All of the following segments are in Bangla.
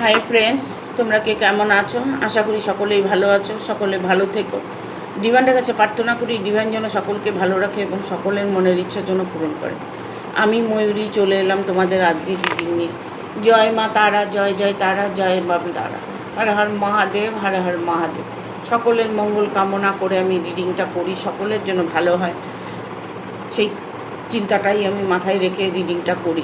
হাই ফ্রেন্ডস তোমরা কে কেমন আছো? আশা করি সকলেই ভালো আছো, সকলে ভালো থেকো। ডিভানের কাছে প্রার্থনা করি ডিভান যেন সকলকে ভালো রাখে এবং সকলের মনের ইচ্ছার জন্য পূরণ করে। আমি ময়ূরী চলে এলাম তোমাদের আজকে রিডিং নিয়ে। জয় মা তারা, জয় জয় তারা, জয় বাম তারা। হর হর মহাদেব, হর হর মহাদেব। সকলের মঙ্গল কামনা করে আমি রিডিংটা করি, সকলের জন্য ভালো হয়। সেই চিন্তাটাই আমি মাথায় রেখে রিডিংটা করি।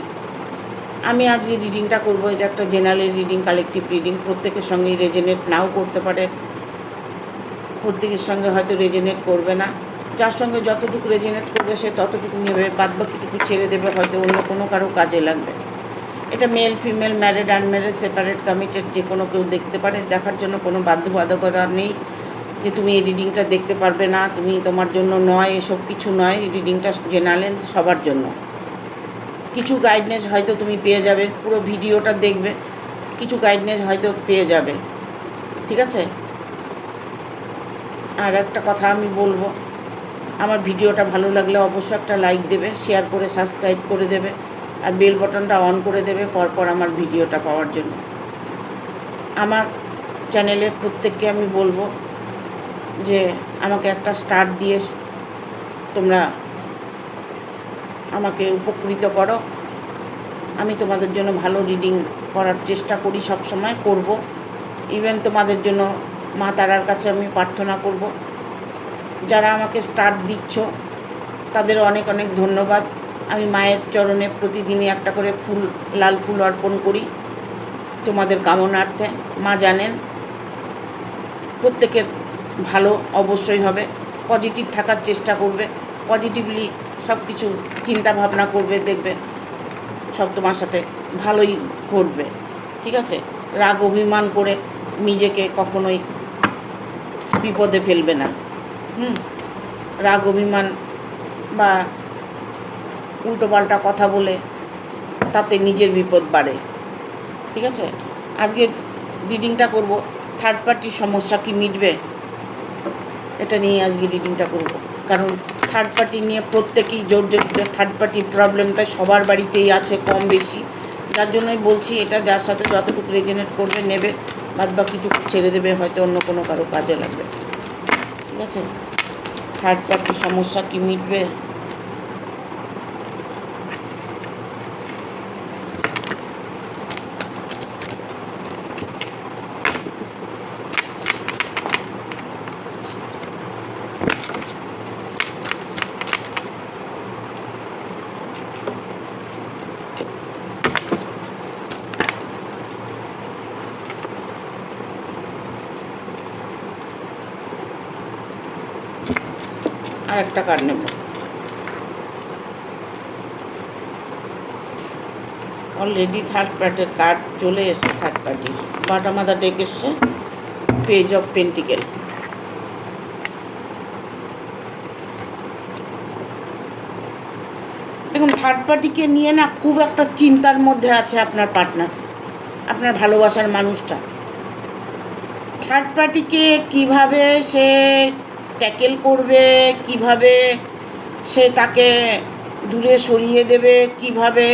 আমি আজকে রিডিংটা করব, এটা একটা জেনারেল রিডিং কালেকটিভ রিডিং প্রত্যেকের সঙ্গেই রেজেনেট নাও করতে পারে। প্রত্যেকের সঙ্গে হয়তো রেজেনেট করবে না। যার সঙ্গে যতটুকু রেজেনেট করবে, সে ততটুকু নেবে বাদ বাকিটুকু ছেড়ে দেবে, হয়তো অন্য কোনো কারও কাজে লাগবে। এটা male female married unmarried separate committed যে কোনো কেউ দেখতে পারে। দেখার জন্য কোনো বাধ্যবাধকতা নেই যে তুমি এই রিডিংটা দেখতে পারবে না, তুমি তোমার জন্য নয়, এসব কিছু নয়। রিডিংটা জেনারেল সবার জন্য। কিছু গাইডনেস হয়তো তুমি পেয়ে যাবে, পুরো ভিডিওটা দেখবে, কিছু গাইডনেস হয়তো পেয়ে যাবে, ঠিক আছে? আর একটা কথা আমি বলব, আমার ভিডিওটা ভালো লাগলে অবশ্যই একটা লাইক দেবে শেয়ার করে সাবস্ক্রাইব করে দেবে, আর বেল বাটনটা অন করে দেবে পরপর আমার ভিডিওটা পাওয়ার জন্য। আমার চ্যানেলে প্রত্যেককে আমি বলব যে, আমাকে একটা স্টার্ট দিয়ে তোমরা আমাকে উপকৃত করো। আমি তোমাদের জন্য ভালো রিডিং করার চেষ্টা করি, সব সময় করব। ইভেন তোমাদের জন্য মা তারার কাছে আমি প্রার্থনা করব। যারা আমাকে স্টার্ট দিচ্ছ, তাদের অনেক অনেক ধন্যবাদ। আমি মায়ের চরণে প্রতিদিনই একটা করে ফুল, লাল ফুল অর্পণ করি তোমাদের কামনার্থে। মা জানেন, প্রত্যেকের ভালো অবশ্যই হবে। পজিটিভ থাকার চেষ্টা করবে। পজিটিভলি সব কিছু চিন্তা ভাবনা করবে, দেখবে সব তোমার সাথে ভালোই ঘটবে, ঠিক আছে? রাগ, অভিমান করে নিজেকে কখনোই বিপদে ফেলবে না। হুম? রাগ, অভিমান বা উল্টোপাল্টা কথা বলে তাতে নিজের বিপদ বাড়ে, ঠিক আছে? আজকে রিডিংটা করব। থার্ড পার্টির সমস্যা কি মিটবে? এটা নিয়ে আজকে রিডিংটা করব। কারণ থার্ড পার্টি নিয়ে প্রত্যেকেই জোর জড়িত থার্ড পার্টির প্রবলেমটা সবার বাড়িতেই আছে কম বেশি। যার জন্যই বলছি এটা যার সাথে যতটুকু রেজেনেট করবে নেবে, বাদ কিছু ছেড়ে দেবে, হয়তো অন্য কোনো কারও কাজে লাগবে। ঠিক আছে? থার্ড পার্টির সমস্যা কি মিটবে? আর একটা কার্ড নেব। অলরেডি থার্ড পার্টির কার্ড চলে এসছে থার্ড পার্টি বাটা মাথা ডেক এসছে পেজ অফ পেন্টিকেল দেখুন থার্ড পার্টিকে নিয়ে না খুব একটা চিন্তার মধ্যে আছে আপনার পার্টনার আপনার ভালোবাসার মানুষটা। থার্ড পার্টিকে কীভাবে সে ট্যাকেল করবে, কীভাবে সে তাকে দূরে সরিয়ে দেবে, কীভাবে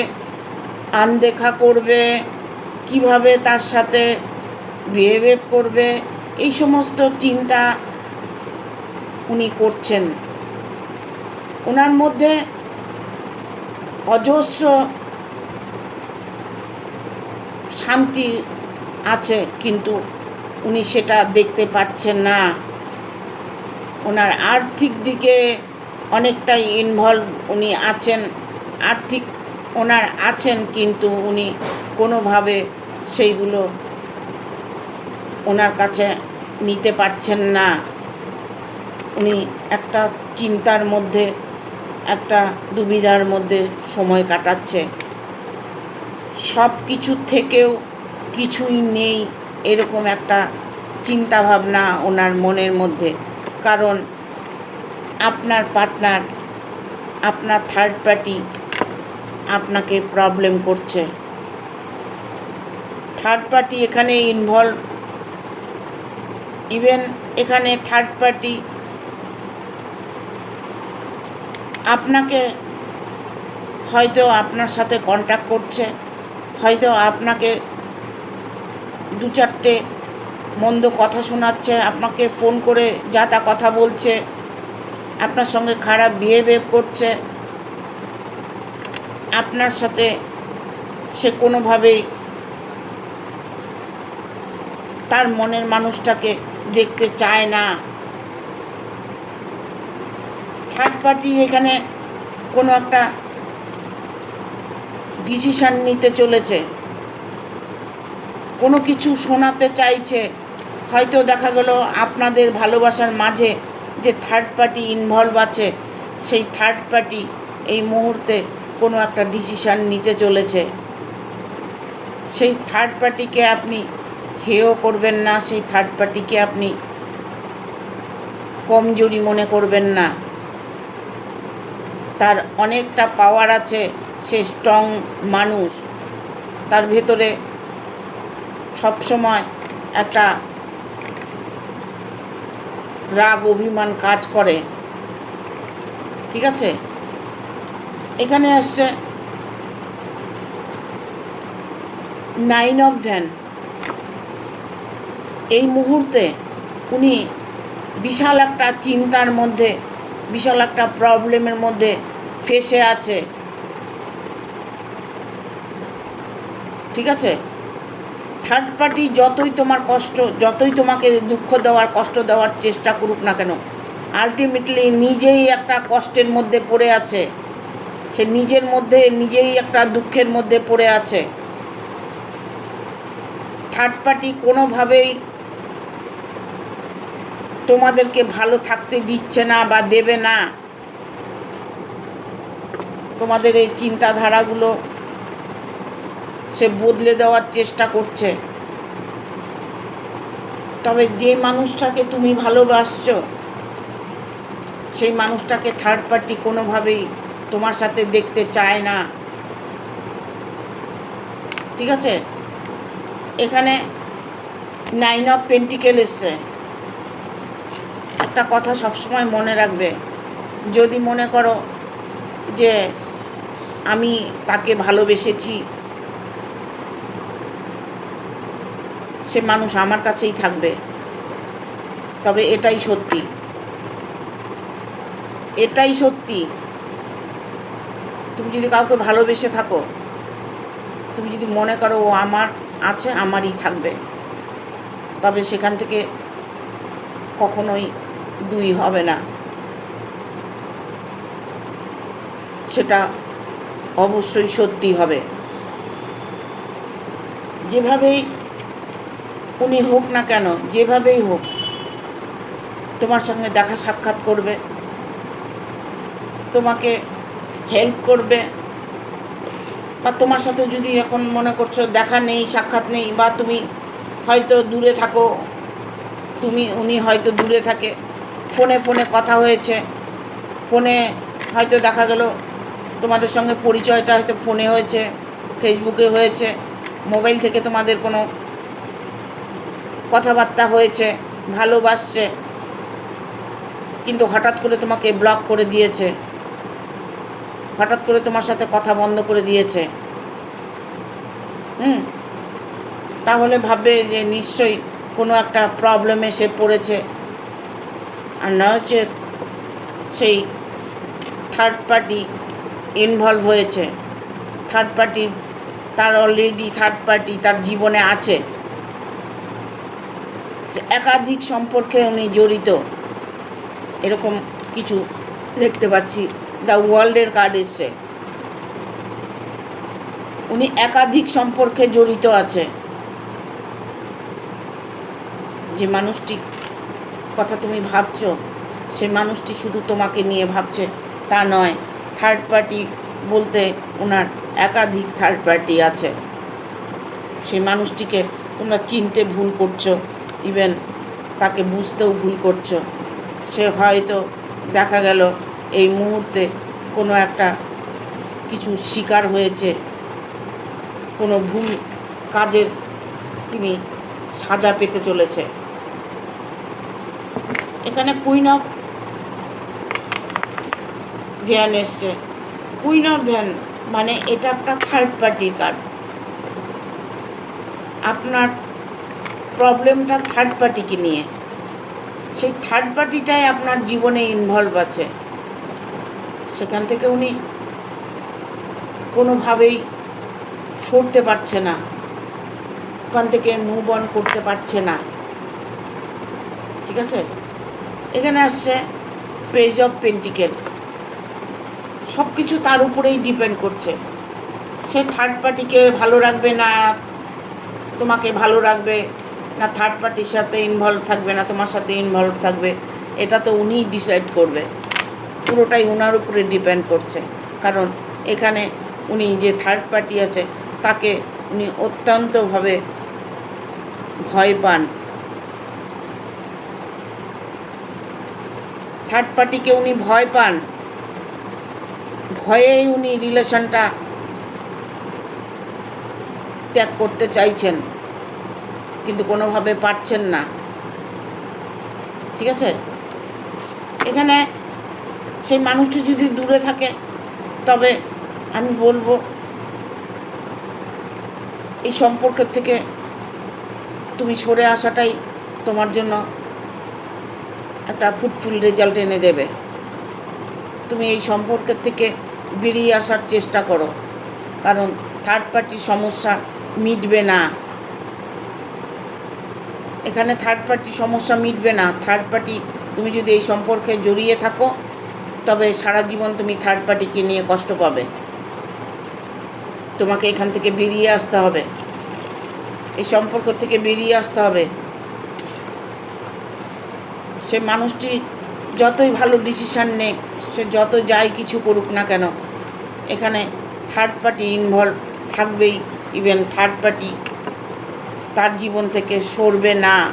আনদেখা করবে, কীভাবে তার সাথে বিহেভ করবে, এই সমস্ত চিন্তা উনি করছেন। ওনার মধ্যে অজস্র শান্তি আছে, কিন্তু উনি সেটা দেখতে পাচ্ছেন না। ওনার আর্থিক দিকে অনেকটাই ইনভলভ উনি আছেন। আর্থিক ওনার আছেন কিন্তু উনি কোনোভাবে সেইগুলো ওনার কাছে নিতে পারছেন না। উনি একটা চিন্তার মধ্যে, একটা দুবিধার মধ্যে সময় কাটাচ্ছে। সব কিছু থেকেও কিছুই নেই এরকম একটা চিন্তাভাবনা ওনার মনের মধ্যে। কারণ আপনার পার্টনার আপনার থার্ড পার্টি আপনাকে প্রবলেম করছে। থার্ড পার্টি এখানে ইনভলভ ইভেন এখানে থার্ড পার্টি আপনাকে হয়তো আপনার সাথে কন্ট্যাক্ট করছে, হয়তো আপনাকে দু চারটে মন্দ কথা শোনাচ্ছে, আপনাকে ফোন করে যা তা কথা বলছে, আপনার সঙ্গে খারাপ বিহেভিয়ার করছে, আপনার সাথে সে কোনোভাবেই তার মনের মানুষটাকে দেখতে চায় না। থার্ড পার্টি এখানে কোনো একটা ডিসিশান নিতে চলেছে। কোনো কিছু শোনাতে চাইছে। হয়তো দেখা গেল আপনাদের ভালোবাসার মাঝে যে থার্ড পার্টি ইনভলভ আছে, সেই থার্ড পার্টি এই মুহূর্তে কোনো একটা ডিসিশান নিতে চলেছে। সেই থার্ড পার্টিকে আপনি হেয় করবেন না, সেই থার্ড পার্টিকে আপনি কমজোরি মনে করবেন না। তার অনেকটা পাওয়ার আছে, সে স্ট্রং মানুষ। তার ভেতরে সবসময় একটা রাগ, অভিমান কাজ করে। ঠিক আছে? এখানে আসছে নাইন অফ ভ্যান। এই মুহূর্তে উনি বিশাল একটা চিন্তার মধ্যে, বিশাল একটা প্রবলেমের মধ্যে ফেসে আছে। ঠিক আছে? থার্ড পার্টি যতই তোমার কষ্ট, যতই তোমাকে দুঃখ দেওয়ার, কষ্ট দেওয়ার চেষ্টা করুক না কেন আলটিমেটলি নিজেই একটা কষ্টের মধ্যে পড়ে আছে। সে নিজের মধ্যে, নিজেই একটা দুঃখের মধ্যে পড়ে আছে। থার্ড পার্টি কোনোভাবেই তোমাদেরকে ভালো থাকতে দিচ্ছে না বা দেবে না। তোমাদের এই চিন্তাধারাগুলো সে বদলে দেওয়ার চেষ্টা করছে। তবে যে মানুষটাকে তুমি ভালোবাসছ, সেই মানুষটাকে থার্ড পার্টি কোনোভাবেই তোমার সাথে দেখতে চায় না। ঠিক আছে? এখানে নাইন অফ পেন্টিকেল এসছে। একটা কথা সবসময় মনে রাখবে। যদি মনে করো যে আমি তাকে ভালোবেসেছি সে মানুষ আমার কাছেই থাকবে। তবে এটাই সত্যি। এটাই সত্যি। তুমি যদি কাউকে ভালোবেসে থাকো, তুমি যদি মনে করো ও আমার আছে, আমারই থাকবে। তবে সেখান থেকে কখনোই দুই হবে না। সেটা অবশ্যই সত্যি হবে। যেভাবেই উনি হোক না কেন, যেভাবেই হোক, তোমার সঙ্গে দেখা সাক্ষাৎ করবে, তোমাকে হেল্প করবে, বা তোমার সাথে যদি এখন মনে করছ দেখা নেই, সাক্ষাৎ নেই, বা তুমি হয়তো দূরে থাকো, তুমি, উনি হয়তো দূরে থাকে, ফোনে ফোনে কথা হয়েছে, ফোনে হয়তো দেখা গেল, তোমাদের সঙ্গে পরিচয়টা হয়তো ফোনে হয়েছে ফেসবুকে হয়েছে মোবাইল থেকে তোমাদের কোনো কথাবার্তা হয়েছে, ভালোবাসছে, কিন্তু হঠাৎ করে তোমাকে ব্লক করে দিয়েছে, হঠাৎ করে তোমার সাথে কথা বন্ধ করে দিয়েছে, হুম? তাহলে ভাববে যে নিশ্চয়ই কোনো একটা প্রবলেমে সে পড়েছে, আর না হচ্ছে সেই থার্ড পার্টি ইনভলভ হয়েছে থার্ড পার্টি তার অলরেডি থার্ড পার্টি তার জীবনে আছে। একাধিক সম্পর্কে উনি জড়িত। এরকম কিছু দেখতে পাচ্ছি। দ্য ওয়ার্ল্ডের কার্ড এসছে। উনি একাধিক সম্পর্কে জড়িত আছে। যে মানুষটি কথা তুমি ভাবছ, সে মানুষটি শুধু তোমাকে নিয়ে ভাবছে, তা নয়। থার্ড পার্টি বলতে ওনার একাধিক থার্ড পার্টি আছে। সেই মানুষটিকে তোমরা চিনতে ভুল করছ। ইভেন তাকে বুঝতেও ভুল করছ। সে হয়তো দেখা গেল এই মুহূর্তে কোনো একটা কিছু শিকার হয়েছে। কোনো ভুল কাজের তিনি সাজা পেতে চলেছে। এখানে কুইন অফ ভ্যান এসছে। কুইন অফ ভ্যান মানে এটা একটা থার্ড পার্টি কার্ড আপনার প্রবলেমটা থার্ড পার্টিকে নিয়ে। সেই থার্ড পার্টিটাই আপনার জীবনে ইনভলভ আছে। সেখান থেকে উনি কোনোভাবেই সরতে পারছে না। ওখান থেকে মুভ অন করতে পারছে না। ঠিক আছে? এখানে আসছে পেজ অফ পেন্টিকেল সব কিছু তার উপরেই ডিপেন্ড করছে। সে থার্ড পার্টিকে ভালো রাখবে না, তোমাকে ভালো রাখবে না থার্ড পার্টির সাথে ইনভলভ থাকবে না, তোমার সাথে ইনভলভ থাকবে। এটা তো উনিই ডিসাইড করবে। পুরোটাই ওনার উপরে ডিপেন্ড করছে। কারণ এখানে উনি যে থার্ড পার্টি আছে, তাকে উনি অত্যন্তভাবে ভয় পান। থার্ড পার্টিকে উনি ভয় পান। ভয়েই উনি রিলেশনটা ত্যাগ করতে চাইছেন। কিন্তু কোনোভাবে পারছেন না। ঠিক আছে? এখানে সেই মানুষটি যদি দূরে থাকে, তবে আমি বলব, এই সম্পর্কের থেকে তুমি সরে আসাটাই তোমার জন্য একটা ফুটফুল রেজাল্ট এনে দেবে। তুমি এই সম্পর্কের থেকে বেরিয়ে আসার চেষ্টা করো, কারণ থার্ড পার্টির সমস্যা মিটবে না। এখানে থার্ড পার্টির সমস্যা মিটবে না। থার্ড পার্টি তুমি যদি এই সম্পর্কে জড়িয়ে থাকো, তবে সারা জীবন তুমি থার্ড পার্টিকে নিয়ে কষ্ট পাবে। তোমাকে এখান থেকে বেরিয়ে আসতে হবে। এই সম্পর্ক থেকে বেরিয়ে আসতে হবে। সে মানুষটি যতই ভালো ডিসিশান নেক, সে যত যাই কিছু করুক না কেন, এখানে থার্ড পার্টি ইনভলভ থাকবেই। ইভেন থার্ড পার্টি তার জীবন থেকে সরবে না।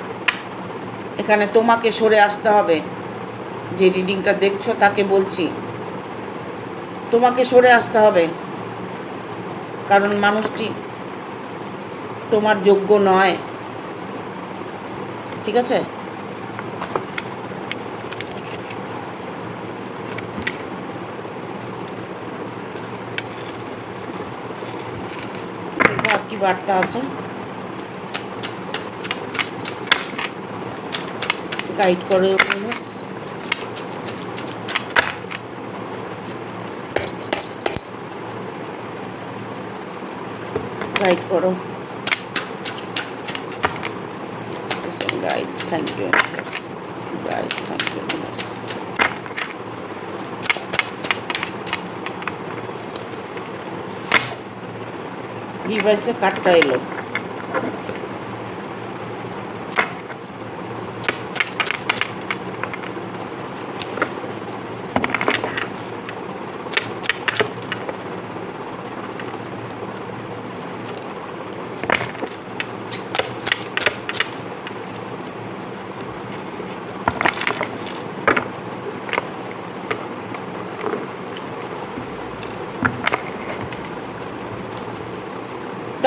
এখানে তোমাকে সরে আসতে হবে। যে রিডিংটা দেখছ তাকে বলছি। তোমাকে সরে আসতে হবে। কারণ মানুষটি তোমার যোগ্য নয়। ঠিক আছে? কি বার্তা আছে। গাইড করে। গাইড করো। Guide thank you guide thank you ডিভাইসে কার্ডটা এলো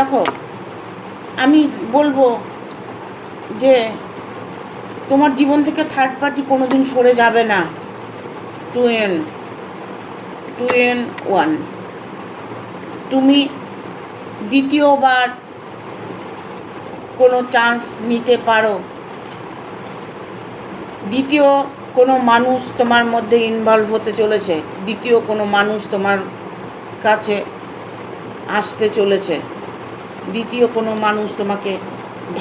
দেখো, আমি বলব যে তোমার জীবন থেকে থার্ড পার্টি কোনো দিন সরে যাবে না। Two N two N one তুমি দ্বিতীয়বার কোনো চান্স নিতে পারো। দ্বিতীয় কোনো মানুষ তোমার মধ্যে ইনভলভ হতে চলেছে। দ্বিতীয় কোনো মানুষ তোমার কাছে আসতে চলেছে। দ্বিতীয় কোনো মানুষ তোমাকে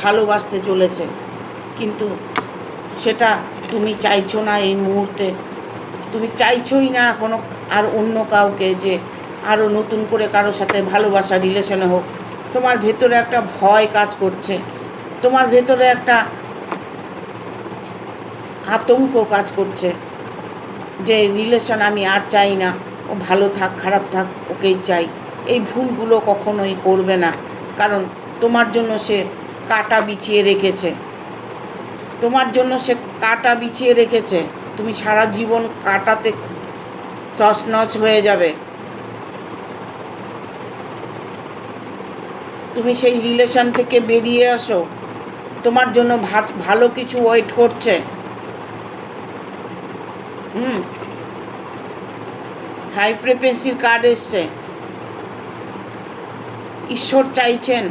ভালোবাসতে চলেছে, কিন্তু সেটা তুমি চাইছো না এই মুহূর্তে। তুমি চাইছোই না এখনও আর অন্য কাউকে যে আরও নতুন করে কারোর সাথে ভালোবাসা রিলেশনে হোক। তোমার ভেতরে একটা ভয় কাজ করছে। তোমার ভেতরে একটা আতঙ্ক কাজ করছে যে রিলেশন আমি আর চাই না। ও ভালো থাক, খারাপ থাক, ওকেই চাই। এই ভুলগুলো কখনোই করবে না। কারণ তোমার জন্য সে কাটা বিছিয়ে রেখেছে। তোমার জন্য সে কাটা বিছিয়ে রেখেছে। তুমি সারা জীবন কাটাতে তছনছ হয়ে যাবে। তুমি সেই রিলেশন থেকে বেরিয়ে আসো। তোমার জন্য ভাত, ভালো কিছু ওয়েট করছে। হুম। হাই ফ্রিকোয়েন্সির কার্ড এসছে। ঈশ্বর চাইছেন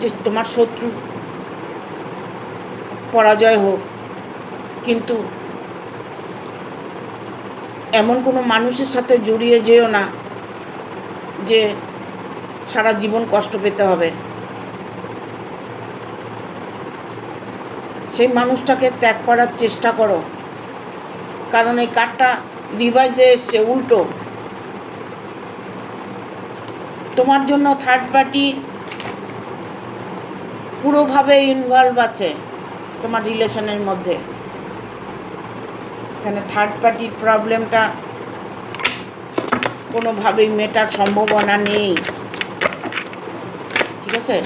যে তোমার শত্রু পরাজয় হোক। কিন্তু এমন কোনো মানুষের সাথে জড়িয়ে যেও না যে সারা জীবন কষ্ট পেতে হবে। সেই মানুষটাকে ত্যাগ করার চেষ্টা করো। কারণ এই কার্ডটা রিভাইজে এসছে, উল্টো। তোমার জন্য থার্ড পার্টি পুরোভাবে ইনভলভ আছে তোমার রিলেশনের মধ্যে। এখানে থার্ড পার্টির প্রবলেমটা কোনোভাবেই মেটার সম্ভাবনা নেই। ঠিক আছে?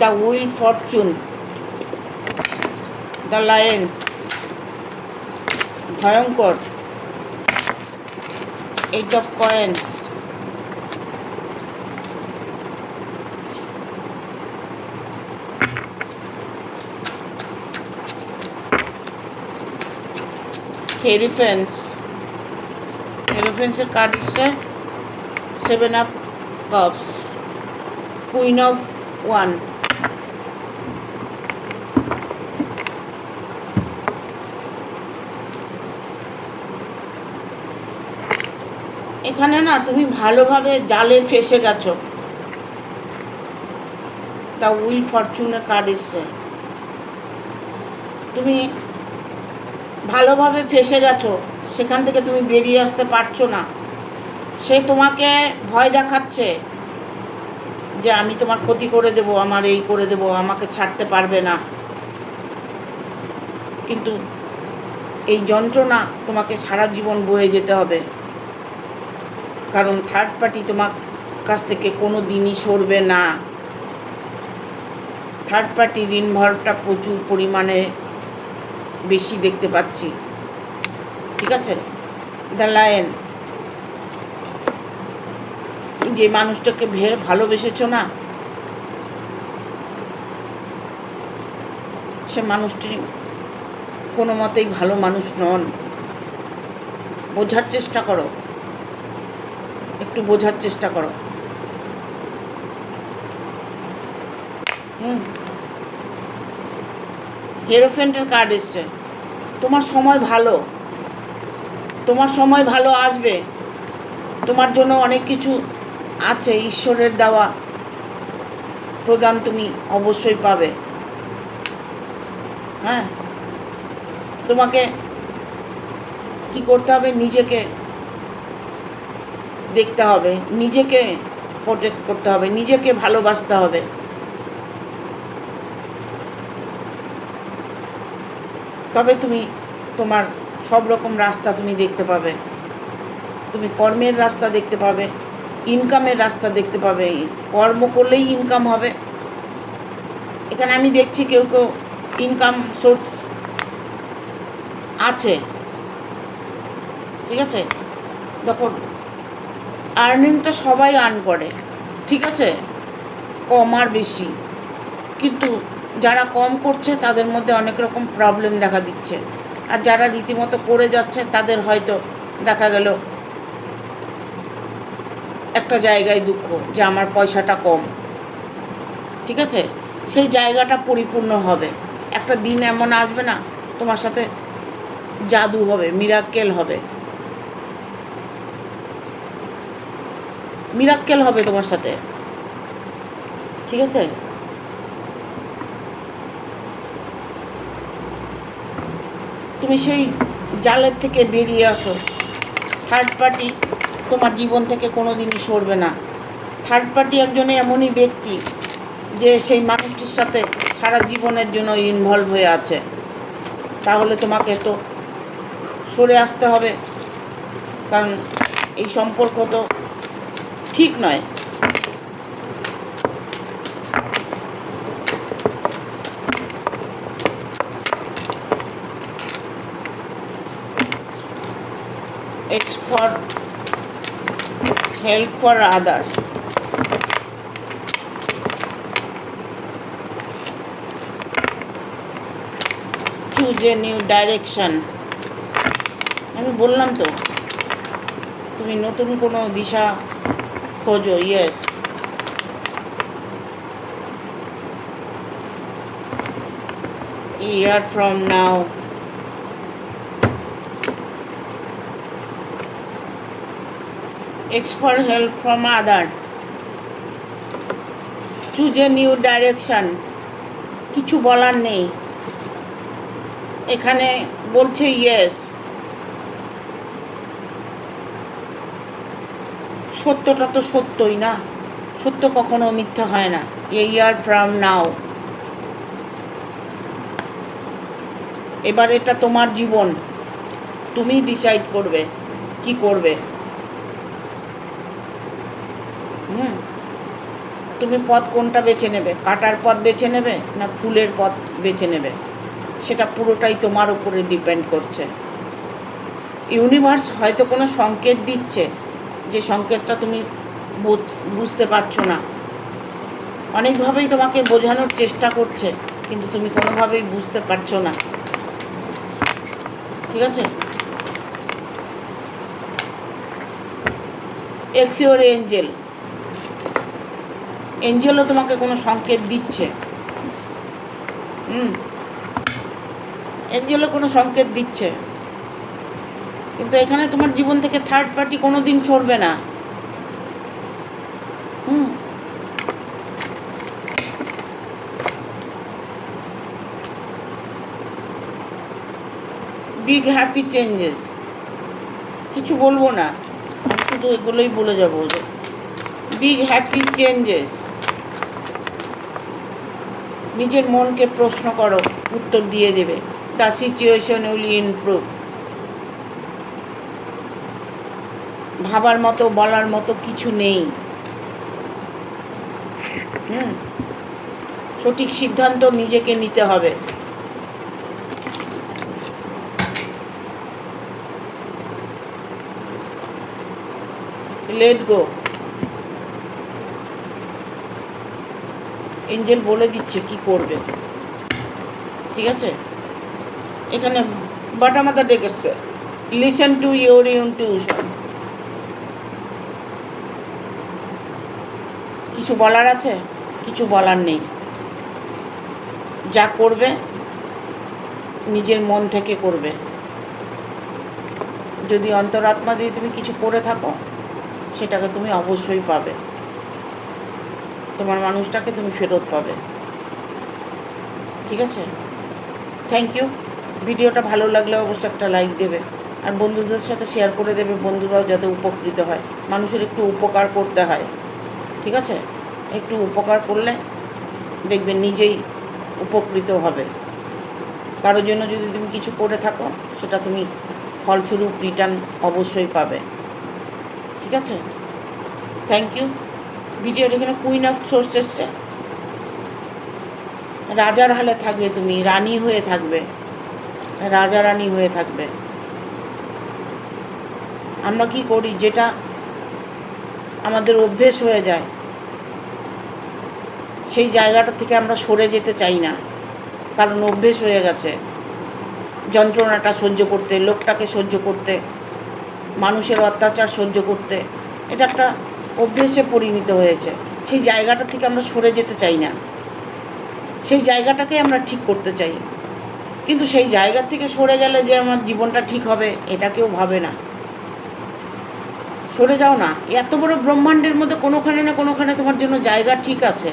The wheel fortune the lions ভয়ঙ্কর। এইট অফ কয়েন্স হেরিফেন্স হেরিফেন্সের কার্ড এসছে। Seven of cups queen of one এখানে না তুমি ভালোভাবে জালে ফেসে গেছো। তা উইল ফরচুনের কার্ড এসছে তুমি ভালোভাবে ফেসে গেছো, সেখান থেকে তুমি বেরিয়ে আসতে পারছ না। সে তোমাকে ভয় দেখাচ্ছে যে আমি তোমার ক্ষতি করে দেব, আমার এই করে দেব, আমাকে ছাড়তে পারবে না। কিন্তু এই যন্ত্রণা তোমাকে সারা জীবন বয়ে যেতে হবে। কারণ থার্ড পার্টি তোমার কাছ থেকে কোনো দিনই সরবে না। থার্ড পার্টির ইনভলভটা প্রচুর পরিমাণে বেশি দেখতে পাচ্ছি। ঠিক আছে? দ্য লায়ন যে মানুষটাকে ভের ভালোবেসেছো না? সে মানুষটি কোনো মতেই ভালো মানুষ নন। বোঝার চেষ্টা করো। একটু বোঝার চেষ্টা করো। হুম। হেরোফেন্টের কার্ড এসছে। তোমার সময় ভালো। তোমার সময় ভালো আসবে। তোমার জন্য অনেক কিছু আছে, ঈশ্বরের দেওয়া প্রদান তুমি অবশ্যই পাবে। হ্যাঁ? তোমাকে কি করতে হবে? নিজেকে দেখতে হবে, নিজেকে প্রোটেক্ট করতে হবে, নিজেকে ভালোবাসতে হবে। তবে তুমি, তোমার সব রকম রাস্তা তুমি দেখতে পাবে। তুমি কর্মের রাস্তা দেখতে পাবে ইনকামের রাস্তা দেখতে পাবে, কর্ম করলেই ইনকাম হবে। এখানে আমি দেখছি কেউ কেউ ইনকাম সোর্স আছে। ঠিক আছে? দেখো আর্নিংটা সবাই আর্ন করে, ঠিক আছে? কম আর বেশি। কিন্তু যারা কম করছে, তাদের মধ্যে অনেক রকম প্রবলেম দেখা দিচ্ছে। আর যারা রীতিমতো করে যাচ্ছে, তাদের হয়তো দেখা গেল একটা জায়গায় দুঃখ যে আমার পয়সাটা কম। ঠিক আছে? সেই জায়গাটা পরিপূর্ণ হবে। একটা দিন এমন আসবে না, তোমার সাথে জাদু হবে মিরাক্কেল হবে। মিরাক্কেল হবে তোমার সাথে। ঠিক আছে? তুমি সেই জালের থেকে বেরিয়ে আসো। থার্ড পার্টি তোমার জীবন থেকে কোনো দিনই সরবে না। থার্ড পার্টি একজন এমনই ব্যক্তি যে সেই মানুষটির সাথে সারা জীবনের জন্য ইনভলভ হয়ে আছে। তাহলে তোমাকে তো সরে আসতে হবে। কারণ এই সম্পর্ক তো ঠিক নয়। Expert help for other choose a new direction আমি বললাম তো, তুমি নতুন কোনো দিশা খোঁজো yes year from now X for help from other choose a new direction কিছু বলার নেই এখানে বলছে ইয়েস সত্যটা তো সত্যই না। সত্য কখনো মিথ্যা হয় না। এ ইয়ার ফ্রম নাও এবার এটা তোমার জীবন। তুমি ডিসাইড করবে কি করবে। হুম। তুমি পথ কোনটা বেছে নেবে? কাটার পথ বেছে নেবে না ফুলের পথ বেছে নেবে? সেটা পুরোটাই তোমার উপরে ডিপেন্ড করছে। ইউনিভার্স হয়তো কোনো সংকেত দিচ্ছে। যে সংকেতটা তুমি বুঝ- বুঝতে পারছ না। অনেকভাবেই তোমাকে বোঝানোর চেষ্টা করছে, কিন্তু তুমি কোনোভাবেই বুঝতে পারছ না। ঠিক আছে? এক্সিওর এঞ্জেল এঞ্জেলও তোমাকে কোনো সংকেত দিচ্ছে। হুম। এঞ্জেলও কোনো সংকেত দিচ্ছে। কিন্তু এখানে তোমার জীবন থেকে থার্ড পার্টি কোনো দিন সরবে না। হুম। বিগ হ্যাপি চেঞ্জেস কিছু বলব না। শুধু এগুলোই বলে যাব বিগ হ্যাপি চেঞ্জেস নিজের মনকে প্রশ্ন করো, উত্তর দিয়ে দেবে। দ্য সিচুয়েশন উইল ইমপ্রুভ ভাবার মতো, বলার মতো কিছু নেই। হুম। সঠিক সিদ্ধান্ত নিজেকে নিতে হবে। লেট গো এঞ্জেল বলে দিচ্ছে কি করবে। ঠিক আছে? এখানে বাটা মাথা ডেকেছে। লিসেন টু ইউর ইনটিউশন কিছু বলার আছে? কিছু বলার নেই। যা করবে, নিজের মন থেকে করবে। যদি অন্তরাত্মা দিয়ে তুমি কিছু করে থাকো, সেটাকে তুমি অবশ্যই পাবে। তোমার মানুষটাকে তুমি ফেরত পাবে। ঠিক আছে? থ্যাংক ইউ ভিডিওটা ভালো লাগলে অবশ্যই একটা লাইক দেবে। আর বন্ধুদের সাথে শেয়ার করে দেবে। বন্ধুরাও যাতে উপকৃত হয়। মানুষের একটু উপকার করতে হয়। ঠিক আছে? একটু উপকার করলে দেখবে নিজেই উপকৃত হবে। কারোর জন্য যদি তুমি কিছু করে থাকো, সেটা তুমি ফলস্বরূপ রিটার্ন অবশ্যই পাবে। ঠিক আছে? থ্যাংক ইউ ভিডিওটা এখানে কুইন অফ সোর্স এসছে। রাজার হালে থাকবে তুমি, রানী হয়ে থাকবে। রাজা রানী হয়ে থাকবে। আমরা কি করি? যেটা আমাদের অভ্যেস হয়ে যায়। সেই জায়গাটা থেকে আমরা সরে যেতে চাই না। কারণ অভ্যেস হয়ে গেছে। যন্ত্রণাটা সহ্য করতে, লোকটাকে সহ্য করতে, মানুষের অত্যাচার সহ্য করতে, এটা একটা অভ্যেসে পরিণত হয়েছে। সেই জায়গাটা থেকে আমরা সরে যেতে চাই না। সেই জায়গাটাকে আমরা ঠিক করতে চাই। কিন্তু সেই জায়গা থেকে সরে গেলে যে আমার জীবনটা ঠিক হবে, এটা কেউ ভাবে না। সরে যাও না। এত বড় ব্রহ্মাণ্ডের মধ্যে কোনোখানে না কোনোখানে তোমার জন্য জায়গা ঠিক আছে।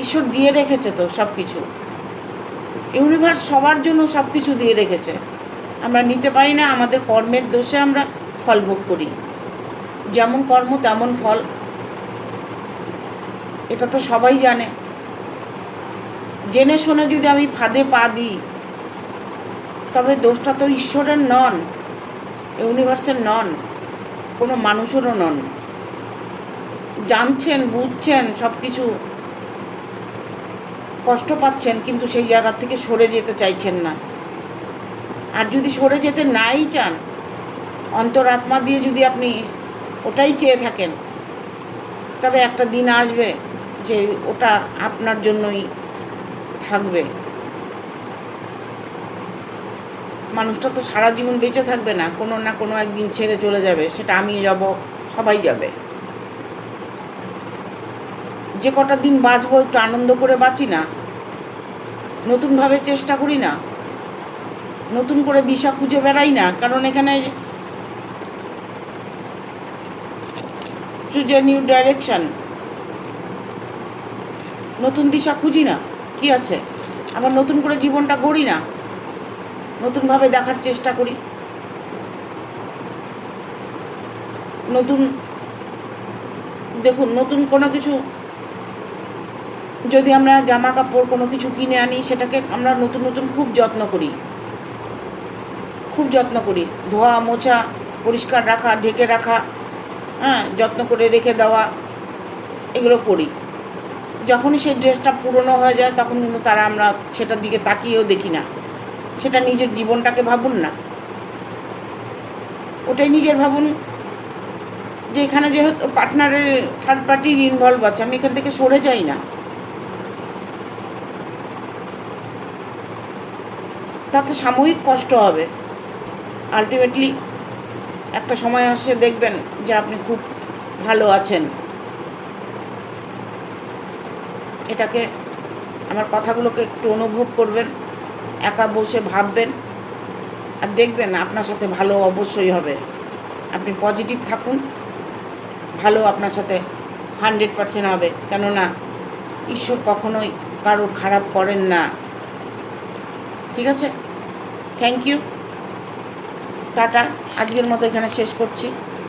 ঈশ্বর দিয়ে রেখেছে তো সব কিছু ইউনিভার্স সবার জন্য সব কিছু দিয়ে রেখেছে। আমরা নিতে পারি না, আমাদের কর্মের দোষে আমরা ফল ভোগ করি। যেমন কর্ম, তেমন ফল। এটা তো সবাই জানে। জেনে শুনে যদি আমি ফাঁদে পা দিই, তবে দোষটা তো ঈশ্বরের নন, ইউনিভার্সের নন। কোনো মানুষেরও নন। জানছেন, বুঝছেন সব কিছু কষ্ট পাচ্ছেন, কিন্তু সেই জায়গা থেকে সরে যেতে চাইছেন না। আর যদি সরে যেতে নাই চান, অন্তরাত্মা দিয়ে যদি আপনি ওটাই চেয়ে থাকেন, তবে একটা দিন আসবে যে ওটা আপনার জন্যই থাকবে। মানুষটা তো সারা জীবন বেঁচে থাকবে না, কোনো না কোনো একদিন ছেড়ে চলে যাবে, সেটা আমি যাব, সবাই যাবে। যে কটা দিন বাঁচবো একটু আনন্দ করে বাঁচি না, নতুনভাবে চেষ্টা করি না, নতুন করে দিশা খুঁজে বেড়াই না, কারণ এখানে চুজ এ নিউ ডাইরেকশন নতুন দিশা খুঁজি না, কি আছে? আবার নতুন করে জীবনটা গড়ি না নতুনভাবে দেখার চেষ্টা করি। নতুন, দেখুন, নতুন কোনো কিছু, যদি আমরা জামা কাপড় কোনো কিছু কিনে আনি, সেটাকে আমরা নতুন নতুন খুব যত্ন করি। খুব যত্ন করি। ধোয়া, মোছা, পরিষ্কার রাখা, ঢেকে রাখা হ্যাঁ যত্ন করে রেখে দেওয়া, এগুলো করি। যখনই সেই ড্রেসটা পুরনো হয়ে যায়, তখন কিন্তু তারা আমরা সেটার দিকে তাকিয়েও দেখি না। সেটা নিজের জীবনটাকে ভাবুন না। ওটাই নিজের ভাবুন যে এখানে যেহেতু পার্টনারের থার্ড পার্টির ইনভলভ আছে, আমি এখান থেকে সরে যাই না। তাতে সাময়িক কষ্ট হবে। আলটিমেটলি একটা সময় আসছে দেখবেন যে আপনি খুব ভালো আছেন। এটাকে আমার কথাগুলোকে একটু অনুভব করবেন। একা বসে ভাববেন আর দেখবেন আপনার সাথে ভালো অবশ্যই হবে। আপনি পজিটিভ থাকুন, ভালো আপনার সাথে হান্ড্রেড পারসেন্ট হবে। কেননা ঈশ্বর কখনোই কারোর খারাপ করেন না। ঠিক আছে? Thank you tata. আজকের মতো এখানে শেষ করছি।